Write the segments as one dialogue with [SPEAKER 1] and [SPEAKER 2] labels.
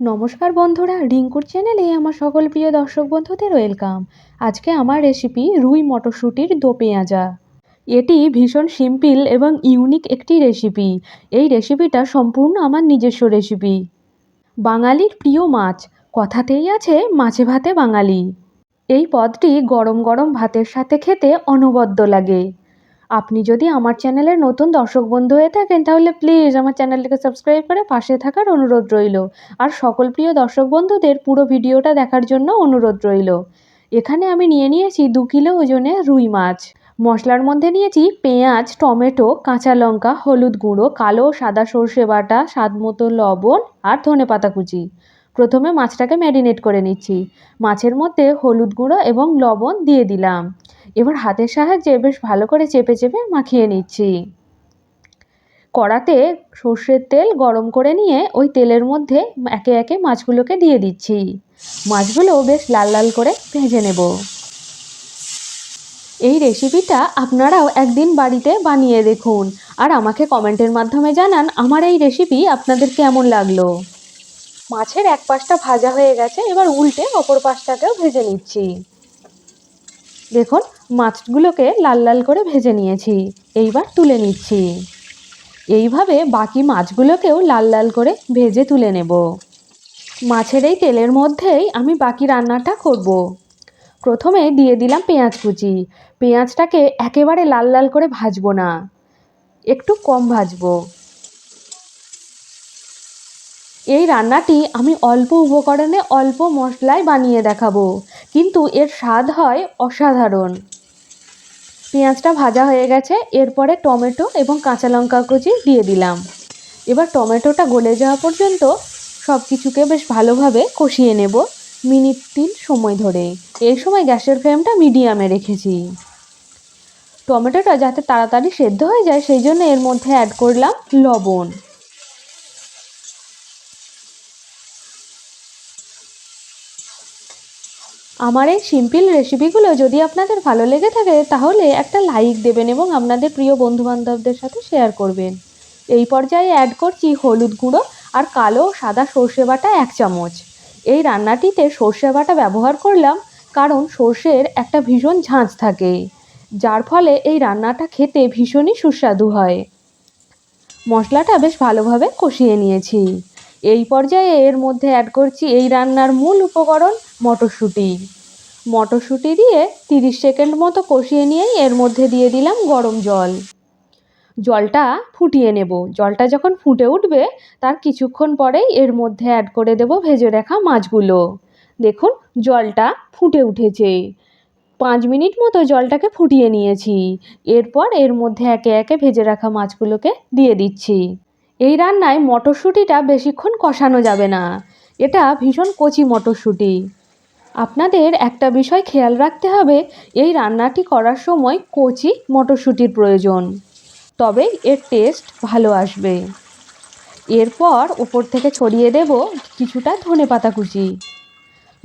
[SPEAKER 1] নমস্কার বন্ধুরা, রিঙ্কুর চ্যানেলে আমার সকল প্রিয় দর্শক বন্ধুদের ওয়েলকাম। আজকে আমার রেসিপি রুই মটরশুঁটির দো পেঁয়াজা। এটি ভীষণ সিম্পল এবং ইউনিক একটি রেসিপি। এই রেসিপিটা সম্পূর্ণ আমার নিজস্ব রেসিপি। বাঙালির প্রিয় মাছ, কথাতেই আছে মাছে ভাতে বাঙালি। এই পদটি গরম গরম ভাতের সাথে খেতে অনবদ্য লাগে। আপনি যদি আমার চ্যানেলের নতুন দর্শক বন্ধু হয়ে থাকেন, তাহলে প্লিজ আমার চ্যানেলটিকে সাবস্ক্রাইব করে পাশে থাকার অনুরোধ রইল। আর সকল প্রিয় দর্শক বন্ধুদের পুরো ভিডিওটা দেখার জন্য অনুরোধ রইল। এখানে আমি নিয়ে নিয়েছি দু কিলো ওজনে রুই মাছ। মশলার মধ্যে নিয়েছি পেঁয়াজ, টমেটো, কাঁচা লঙ্কা, হলুদ গুঁড়ো, কালো সাদা সর্ষে বাটা, স্বাদ মতো লবণ আর ধনে পাতা কুচি। প্রথমে মাছটাকে ম্যারিনেট করে নিচ্ছি। মাছের মধ্যে হলুদ গুঁড়ো এবং লবণ দিয়ে দিলাম। এবার হাতের সাহায্যে বেশ ভালো করে চেপে চেপে মাখিয়ে নিচ্ছি। কড়াতে সর্ষের তেল গরম করে নিয়ে ওই তেলের মধ্যে একে একে মাছগুলোকে দিয়ে দিচ্ছি। মাছগুলো বেশ লাল লাল করে ভেজে নেব। এই রেসিপিটা আপনারাও একদিন বাড়িতে বানিয়ে দেখুন আর আমাকে কমেন্টের মাধ্যমে জানান আমার এই রেসিপি আপনাদের কেমন লাগল। মাছের এক পাশটা ভাজা হয়ে গেছে, এবার উল্টে অপর পাশটাকেও ভেজে নিচ্ছি। দেখুন, মাছগুলোকে লাল লাল করে ভেজে নিয়েছি। এইবার তুলে নিচ্ছি। এইভাবে বাকি মাছগুলোকেও লাল লাল করে ভেজে তুলে নেব। মাছের এই তেলের মধ্যেই আমি বাকি রান্নাটা করব। প্রথমে দিয়ে দিলাম পেঁয়াজ কুচি। পেঁয়াজটাকে একেবারে লাল লাল করে ভাজবো না। একটু কম ভাজবো। এই রান্নাটি আমি অল্প উপকরণে অল্প মশলায় বানিয়ে দেখাবো। কিন্তু এর স্বাদ হয় অসাধারণ। পেঁয়াজটা ভাজা হয়ে গেছে, এরপরে টমেটো এবং কাঁচা লঙ্কা কুচি দিয়ে দিলাম। এবার টমেটোটা গলে যাওয়া পর্যন্ত সব কিছুকে বেশ ভালোভাবে কষিয়ে নেব মিনিট তিন সময় ধরে। এই সময় গ্যাসের ফ্লেমটা মিডিয়ামে রেখেছি। টমেটোটা যাতে তাড়াতাড়ি সেদ্ধ হয়ে যায়, সেই জন্য এর মধ্যে অ্যাড করলাম লবণ। আমার এই সিম্পল রেসিপিগুলো যদি আপনাদের ভালো লেগে থাকে, তাহলে একটা লাইক দেবেন এবং আপনাদের প্রিয় বন্ধুবান্ধবদের সাথে শেয়ার করবেন। এই পর্যায়ে অ্যাড করছি হলুদ গুঁড়ো আর কালো সাদা সর্ষে বাটা এক চামচ। এই রান্নাটিতে সর্ষে বাটা ব্যবহার করলাম কারণ সর্ষের একটা ভীষণ ঝাঁঝ থাকে, যার ফলে এই রান্নাটা খেতে ভীষণই সুস্বাদু হয়। মশলাটা বেশ ভালোভাবে কষিয়ে নিয়েছি। এই পর্যায়ে এর মধ্যে অ্যাড করছি এই রান্নার মূল উপকরণ মটরশুঁটি। মটরশুঁটি দিয়ে তিরিশ সেকেন্ড মতো কষিয়ে নিয়েই এর মধ্যে দিয়ে দিলাম গরম জল। জলটা ফুটিয়ে নেব। জলটা যখন ফুটে উঠবে, তার কিছুক্ষণ পরেই এর মধ্যে অ্যাড করে দেব ভেজে রাখা মাছগুলো। দেখুন, জলটা ফুটে উঠেছে। পাঁচ মিনিট মতো জলটাকে ফুটিয়ে নিয়েছি। এরপর এর মধ্যে একে একে ভেজে রাখা মাছগুলোকে দিয়ে দিচ্ছি। এই রান্নায় মটরশুঁটিটা বেশিক্ষণ কষানো যাবে না। এটা ভীষণ কচি মটরশুঁটি। আপনাদের একটা বিষয় খেয়াল রাখতে হবে, এই রান্নাটি করার সময় কচি মটরশুঁটির প্রয়োজন। তবে এর টেস্ট ভালো আসবে। এরপর ওপর থেকে ছড়িয়ে দেব কিছুটা ধনে পাতা কুচি।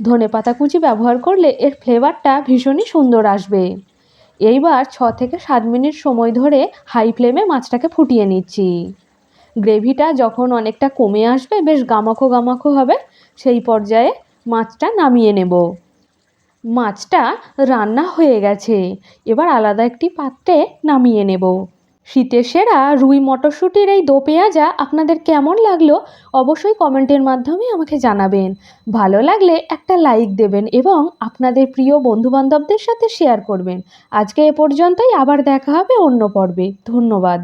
[SPEAKER 1] ধনে পাতা কুচি ব্যবহার করলে এর ফ্লেভারটা ভীষণই সুন্দর আসবে। এইবার ছ থেকে সাত মিনিট সময় ধরে হাই ফ্লেমে মাছটাকে ফুটিয়ে নিচ্ছি। গ্রেভিটা যখন অনেকটা কমে আসবে, বেশ গামাখো গামাখো হবে, সেই পর্যায়ে মাছটা নামিয়ে নেব। মাছটা রান্না হয়ে গেছে। এবার আলাদা একটি পাত্রে নামিয়ে নেব। শীতের সেরা রুই মটরশুঁটির এই দো পেঁয়াজা আপনাদের কেমন লাগল অবশ্যই কমেন্টের মাধ্যমে আমাকে জানাবেন। ভালো লাগলে একটা লাইক দেবেন এবং আপনাদের প্রিয় বন্ধুবান্ধবদের সাথে শেয়ার করবেন। আজকে এ পর্যন্তই, আবার দেখা হবে অন্য পর্বে। ধন্যবাদ।